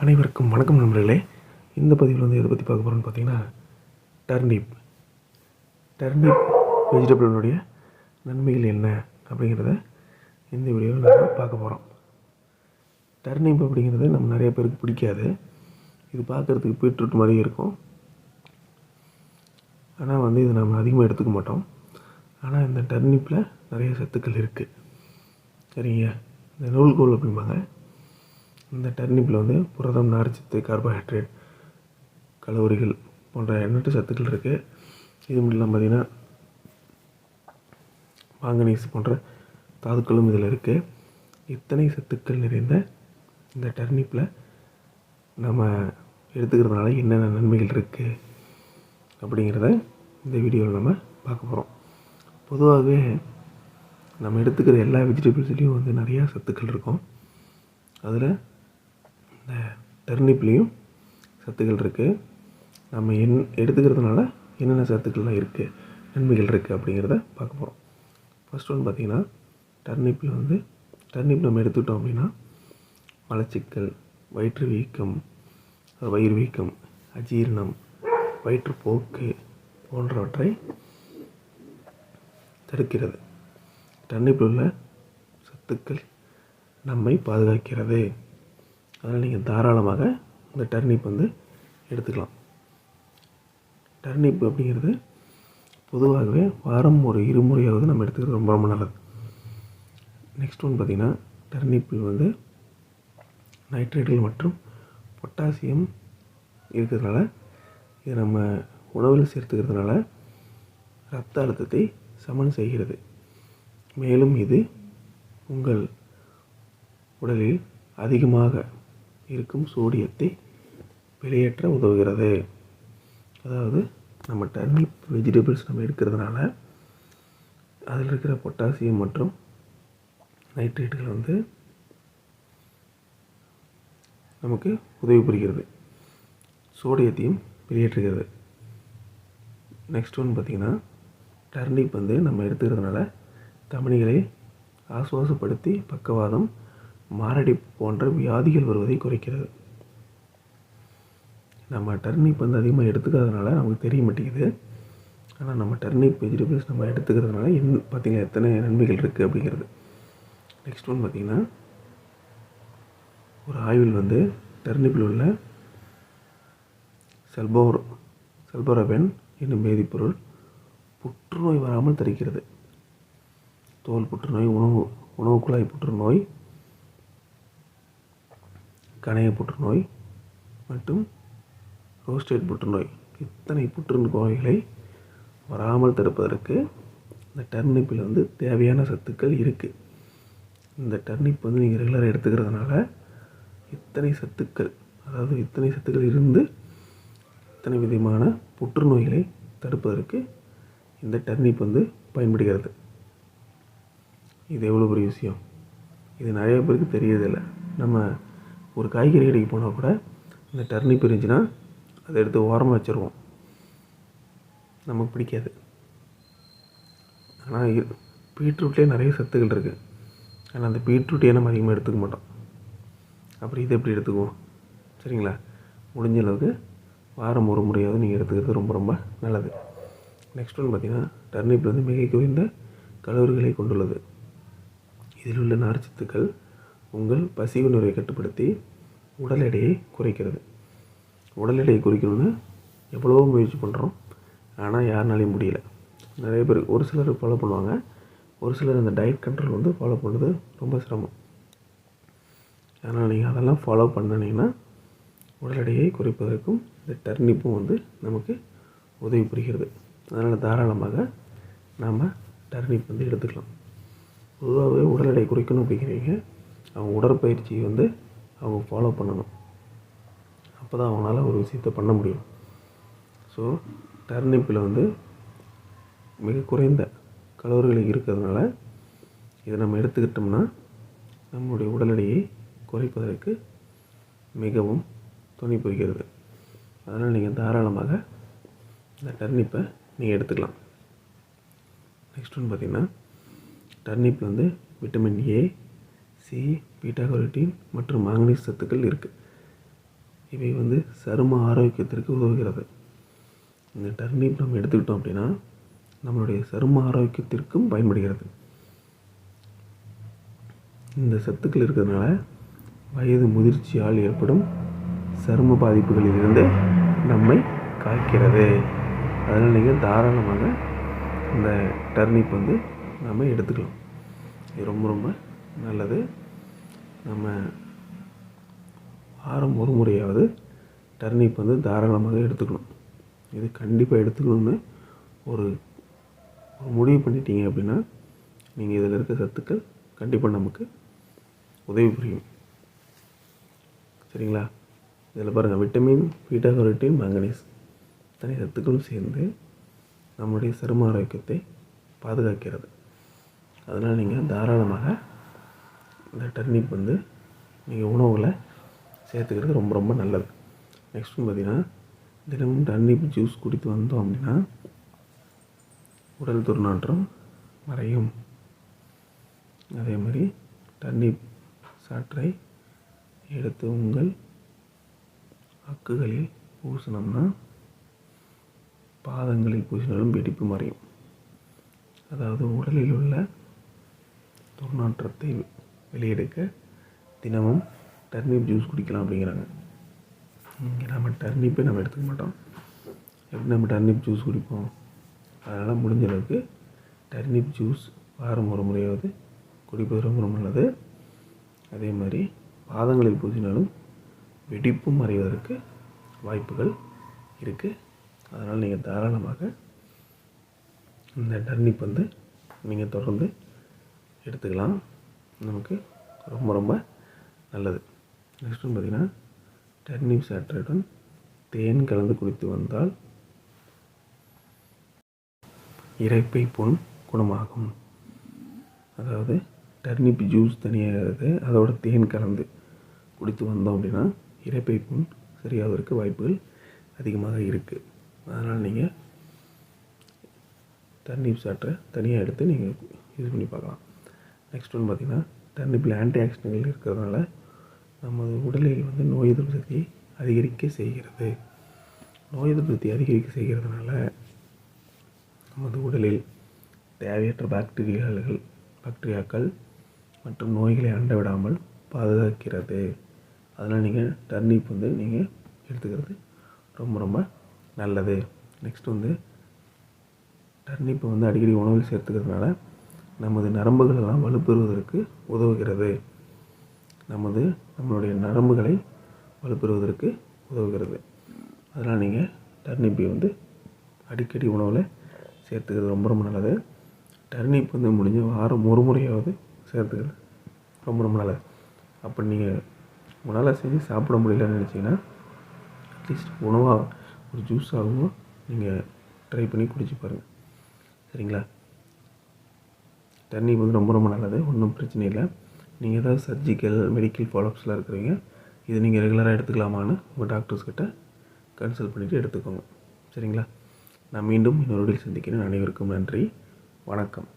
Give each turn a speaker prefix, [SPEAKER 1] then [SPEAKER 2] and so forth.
[SPEAKER 1] அனைவருக்கும் வணக்கம் நண்பர்களே. இந்த பதிவில் வந்து எதை பற்றி பார்க்க போகிறோம்னு பார்த்தீங்கன்னா டர்னிப் டர்னிப் வெஜிடபிளினுடைய நன்மைகள் என்ன அப்படிங்கிறத இந்த வீடியோவில் நம்ம பார்க்க போகிறோம் டர்னிப் அப்படிங்கிறது நம்ம நிறைய பேருக்கு பிடிக்காது. இது பார்க்குறதுக்கு பீட்ரூட் மாதிரி இருக்கும். ஆனால் வந்து இது நம்ம அதிகமாக எடுத்துக்க மாட்டோம். ஆனால் இந்த டர்னிப்பில் நிறைய சத்துக்கள் இருக்குது சரிங்க? இந்த நூல்கோல் அப்படிம்பாங்க. இந்த டர்னிப்பில் வந்து புரதம் நார்ச்சத்து கார்போஹைட்ரேட் கலோரிகள் போன்ற எண்ணற்ற சத்துக்கள் இருக்குது இது மட்டும் இல்லாமல் பார்த்திங்கன்னா மாங்கனீஸ் போன்ற தாதுக்களும் இதில் இருக்குது இத்தனை சத்துக்கள் நிறைந்த இந்த டர்னிப்பில் நம்ம எடுத்துக்கிறதுனால என்னென்ன நன்மைகள் இருக்குது அப்படிங்கிறத இந்த வீடியோவில் நம்ம பார்க்க போகிறோம் பொதுவாகவே நம்ம எடுத்துக்கிற எல்லா வெஜிடபிள்ஸ்லேயும் வந்து நிறையா சத்துக்கள் இருக்கும். அதில் டர்னிப்லேயும் சத்துக்கள் இருக்குது நம்ம என் எடுத்துக்கிறதுனால என்னென்ன சத்துக்கள்லாம் இருக்குது நன்மைகள் இருக்குது அப்படிங்கிறத பார்க்க போகிறோம் ஃபர்ஸ்ட் ஒன்று பார்த்திங்கன்னா டர்னிப்பில் வந்து டர்னிப் நம்ம எடுத்துக்கிட்டோம் அப்படின்னா மலச்சிக்கல் வயிற்று வீக்கம் வயிறு வீக்கம் அஜீரணம் வயிற்றுப்போக்கு போன்றவற்றை தடுக்கிறது. டர்னிப்பில் உள்ள சத்துக்கள் நம்மை பாதுகாக்கிறது. அதனால் நீங்கள் தாராளமாக இந்த டர்னிப் வந்து எடுத்துக்கலாம். டர்னிப் அப்படிங்கிறது பொதுவாகவே வாரம் ஒரு இருமுறையாவது நம்ம எடுத்துக்கிறது ரொம்ப ரொம்ப நல்லது. நெக்ஸ்ட் ஒன் பார்த்திங்கன்னா டர்னிப்பில் வந்து நைட்ரேட்டுகள் மற்றும் பொட்டாசியம் இருக்கிறதுனால இது நம்ம உணவில் சேர்த்துக்கிறதுனால ரத்த அழுத்தத்தை சமன் செய்கிறது. மேலும் இது உங்கள் உடலில் அதிகமாக இருக்கும் சோடியத்தை வெளியேற்ற உதவுகிறது. அதாவது நம்ம டர்னிப் வெஜிடபிள்ஸ் நம்ம எடுக்கிறதுனால அதில் இருக்கிற பொட்டாசியம் மற்றும் நைட்ரேட்டுகள் வந்து நமக்கு உதவி புரிகிறது. சோடியத்தையும் வெளியேற்றுகிறது. நெக்ஸ்ட் ஒன் பார்த்திங்கன்னா டர்னிப் வந்து நம்ம எடுத்துக்கிறதுனால தமனிகளை ஆசுவாசப்படுத்தி பக்கவாதம் மாரடைப்பு போன்ற வியாதிகள் வருவதை குறைக்கிறது. நம்ம டர்னிப் வந்து அதிகமாக எடுத்துக்காதனால நமக்கு தெரிய மாட்டேங்குது. ஆனால் நம்ம டர்னிப் வெஜிடபிள்ஸ் நம்ம எடுத்துக்கிறதுனால என் பார்த்திங்கன்னா எத்தனை நன்மைகள் இருக்குது அப்படிங்கிறது. நெக்ஸ்ட் ஒன் பார்த்திங்கன்னா ஒரு ஆய்வில் வந்து டர்னிப்பில் உள்ள செல்போர் செல்போரபென் என்னும் வேதிப்பொருள் புற்றுநோய் வராமல் தடுக்கிறது. தோல் புற்றுநோய் உணவு உணவு குழாய் புற்றுநோய் கணைய புற்றுநோய் மற்றும் ரோஸ்டேட் புற்றுநோய். இத்தனை புற்றுநோய்களை வராமல் தடுப்பதற்கு இந்த டர்னிப்பில் வந்து தேவையான சத்துக்கள் இருக்குது இந்த டர்னிப் வந்து நீங்கள் ரெகுலராக எடுத்துக்கிறதுனால இத்தனை சத்துக்கள் அதாவது இத்தனை சத்துக்கள் இருந்து இத்தனை விதமான புற்றுநோய்களை தடுப்பதற்கு இந்த டர்னிப் வந்து பயன்படுகிறது. இது எவ்வளோ பெரிய விஷயம்? இது நிறைய பேருக்கு தெரியறதில்ல. நம்ம ஒரு காய்கறி கடைக்கு போனால் கூட இந்த டர்னிப் இருந்துச்சுன்னா அதை எடுத்து ஓரமாக வச்சுருவோம். நமக்கு பிடிக்காது. ஆனால் பீட்ரூட்லேயே நிறைய சத்துக்கள் இருக்குது ஆனால் அந்த பீட்ரூட்டையே நம்ம அதிகமாக எடுத்துக்க மாட்டோம்? அப்புறம் இதை எப்படி எடுத்துக்குவோம்? சரிங்களா? முடிஞ்ச அளவுக்கு வாரம் ஒரு முறையாவது நீங்கள் எடுத்துக்கிறது ரொம்ப ரொம்ப நல்லது. நெக்ஸ்ட் ஒன்று பார்த்திங்கன்னா டர்னிப் வந்து மிக குறைந்த கலோரிகளை கொண்டுள்ளது. இதில் உள்ள நார்ச்சத்துக்கள் உங்கள் பசி உணர்வை கட்டுப்படுத்தி உடல் எடையை குறைக்கிறது. உடல் எடையை குறைக்கணும்னு எவ்வளவோ முயற்சி பண்ணுறோம் ஆனால் யாருனாலையும் முடியல. நிறைய பேர் ஒரு சிலர் ஃபாலோ பண்ணுவாங்க. ஒரு சிலர் அந்த டயட் கண்ட்ரோல் வந்து ஃபாலோ பண்ணுறது ரொம்ப சிரமம். அதனால் நீங்கள் அதெல்லாம் ஃபாலோ பண்ணினீங்கன்னா உடல் எடையை குறைப்பதற்கும் இந்த டர்னிப்பும் வந்து நமக்கு உதவி புரிகிறது. அதனால் தாராளமாக நாம் டர்னிப் வந்து எடுத்துக்கலாம். பொதுவாகவே உடல் எடை குறைக்கணும் அப்படிங்கிறீங்க. அவங்க உடற்பயிற்சி வந்து அவங்க ஃபாலோ பண்ணணும். அப்போ தான் அவங்களால ஒரு விஷயத்த பண்ண முடியும். ஸோ டர்னிப்பில் வந்து மிக குறைந்த கலோரிகள் இருக்கிறதுனால இதை நம்ம எடுத்துக்கிட்டோம்னா நம்மளுடைய உடல் எடையை குறைப்பதற்கு மிகவும் துணை புரிகிறது. அதனால் நீங்கள் தாராளமாக இந்த டர்னிப்பை நீங்கள் எடுத்துக்கலாம். நெக்ஸ்ட் ஒன்று பார்த்திங்கன்னா டர்னிப்பில் வந்து விட்டமின் ஏ சி பீட்டாகொரட்டின் மற்றும் மாங்கனீஸ் சத்துக்கள் இருக்குது இவை வந்து சரும ஆரோக்கியத்திற்கு உதவுகிறது. இந்த டர்னிப் நம்ம எடுத்துக்கிட்டோம் அப்படின்னா நம்மளுடைய சரும ஆரோக்கியத்திற்கும் பயன்படுகிறது. இந்த சத்துக்கள் இருக்கிறதுனால வயது முதிர்ச்சியால் ஏற்படும் சரும பாதிப்புகளிலிருந்து நம்மை காக்கிறது. அதனால் நீங்கள் தாராளமாக இந்த டர்னிப் வந்து நம்ம எடுத்துக்கலாம். இது ரொம்ப ரொம்ப நல்லது. நம்ம வாரம் ஒரு முறையாவது டர்னிப் வந்து தாராளமாக எடுத்துக்கணும். இது கண்டிப்பாக எடுத்துக்கணும்னு ஒரு ஒரு முடிவு பண்ணிட்டீங்க அப்படின்னா நீங்கள் இதில் இருக்க சத்துக்கள் கண்டிப்பாக நமக்கு உதவி புரியும். சரிங்களா? இதில் பாருங்கள் விட்டமின் பீட்டா கரோட்டின் மேங்கனீஸ் இத்தனை சத்துக்களும் சேர்ந்து நம்முடைய சரும ஆரோக்கியத்தை பாதுகாக்கிறது. அதனால் நீங்கள் தாராளமாக இந்த டர்னிப் வந்து நீங்கள் உணவில் சேர்த்துக்கிறது ரொம்ப ரொம்ப நல்லது. நெக்ஸ்ட் பார்த்திங்கன்னா தினமும் டர்னிப் ஜூஸ் குடித்து வந்தோம் அப்படின்னா உடல் துர்நாற்றம் மறையும். அதே மாதிரி டர்னிப் சாற்றை எடுத்து உங்கள் அக்குகளில் பூசினோம்னா பாதங்களில் பூசினாலும் வெடிப்பு மறையும். அதாவது உடலில் உள்ள துர்நாற்றத்தை வெளியெடுக்க தினமும் டர்னிப் ஜூஸ் குடிக்கலாம் அப்படிங்கிறாங்க. இங்கே நம்ம டர்னிப்பே நம்ம எடுத்துக்க மாட்டோம். எப்படி நம்ம டர்னிப் ஜூஸ் குடிப்போம்? அதனால் முடிஞ்ச அளவுக்கு டர்னிப் ஜூஸ் வாரம் ஒரு முறையாவது குடிப்பது ரொம்ப ரொம்ப நல்லது. அதே மாதிரி பாதங்களில் பூசினாலும் வெடிப்பும் மறைவதற்கு வாய்ப்புகள் இருக்குது அதனால் நீங்கள் தாராளமாக இந்த டர்னிப் வந்து நீங்கள் தொடர்ந்து எடுத்துக்கலாம். நமக்கு ரொம்ப ரொம்ப நல்லது. நெக்ஸ்ட் வந்து பார்த்திங்கன்னா டர்னிப் சாற்றேட்டுடன் தேன் கலந்து குடித்து வந்தால் இரைப்பை புண் குணமாகும். அதாவது டர்னிப் ஜூஸ் தனியாக அதோட தேன் கலந்து குடித்து வந்தோம் அப்படின்னா இறைப்பை புண் சரியாவதற்கு வாய்ப்புகள் அதிகமாக இருக்குது அதனால் நீங்கள் டர்னிப் சாற்றை தனியாக எடுத்து நீங்கள் யூஸ் பண்ணி பார்க்கலாம். நெக்ஸ்ட் ஒன்று பார்த்திங்கன்னா டர்னிப்பில் ஆன்டி ஆக்சிடென்ட்கள் இருக்கிறதுனால நமது உடலில் வந்து நோய் எதிர்ப்பு சக்தியை அதிகரிக்க செய்கிறது. நோய் எதிர்ப்பு சக்தி அதிகரிக்க செய்கிறதுனால நமது உடலில் தேவையற்ற பாக்டீரியாக்கள் பாக்டீரியாக்கள் மற்றும் நோய்களை அண்ட விடாமல் பாதுகாக்கிறது. அதனால் நீங்கள் டர்னிப் வந்து நீங்கள் எடுத்துக்கிறது ரொம்ப ரொம்ப நல்லது. நெக்ஸ்ட் வந்து டர்னிப்பை வந்து அடிக்கடி உணவில் சேர்த்துக்கிறதுனால நமது நரம்புகள் எல்லாம் வலுப்பெறுவதற்கு உதவுகிறது. நமது நம்மளுடைய நரம்புகளை வலுப்பெறுவதற்கு உதவுகிறது. அதனால் நீங்கள் டர்னிப்பை வந்து அடிக்கடி உணவில் சேர்த்துக்கிறது ரொம்ப ரொம்ப நல்லது. டர்னிப் வந்து முடிஞ்ச வாரம் ஒரு முறையாவது சேர்த்துக்கிறது ரொம்ப ரொம்ப நல்லது. அப்படி நீங்கள் உங்களால் செஞ்சு சாப்பிட முடியலன்னு நினச்சிங்கன்னா அட்லீஸ்ட் உணவாக ஒரு ஜூஸ் ஆகவும் நீங்கள் ட்ரை பண்ணி குடிச்சு பாருங்கள் சரிங்களா? டர்னிப் வந்து ரொம்ப ரொம்ப நல்லது ஒன்றும் பிரச்சனை இல்லை. நீங்கள் ஏதாவது சர்ஜிக்கல் மெடிக்கல் ஃபாலோஅப்ஸில் இருக்கிறீங்க இது நீங்கள் ரெகுலராக எடுத்துக்கலாமான்னு உங்கள் டாக்டர்ஸ் கிட்ட கன்சல்ட் பண்ணிவிட்டு எடுத்துக்கோங்க. சரிங்களா? நான் மீண்டும் இன்னொரு சந்திக்கிறேன். அனைவருக்கும் நன்றி. வணக்கம்.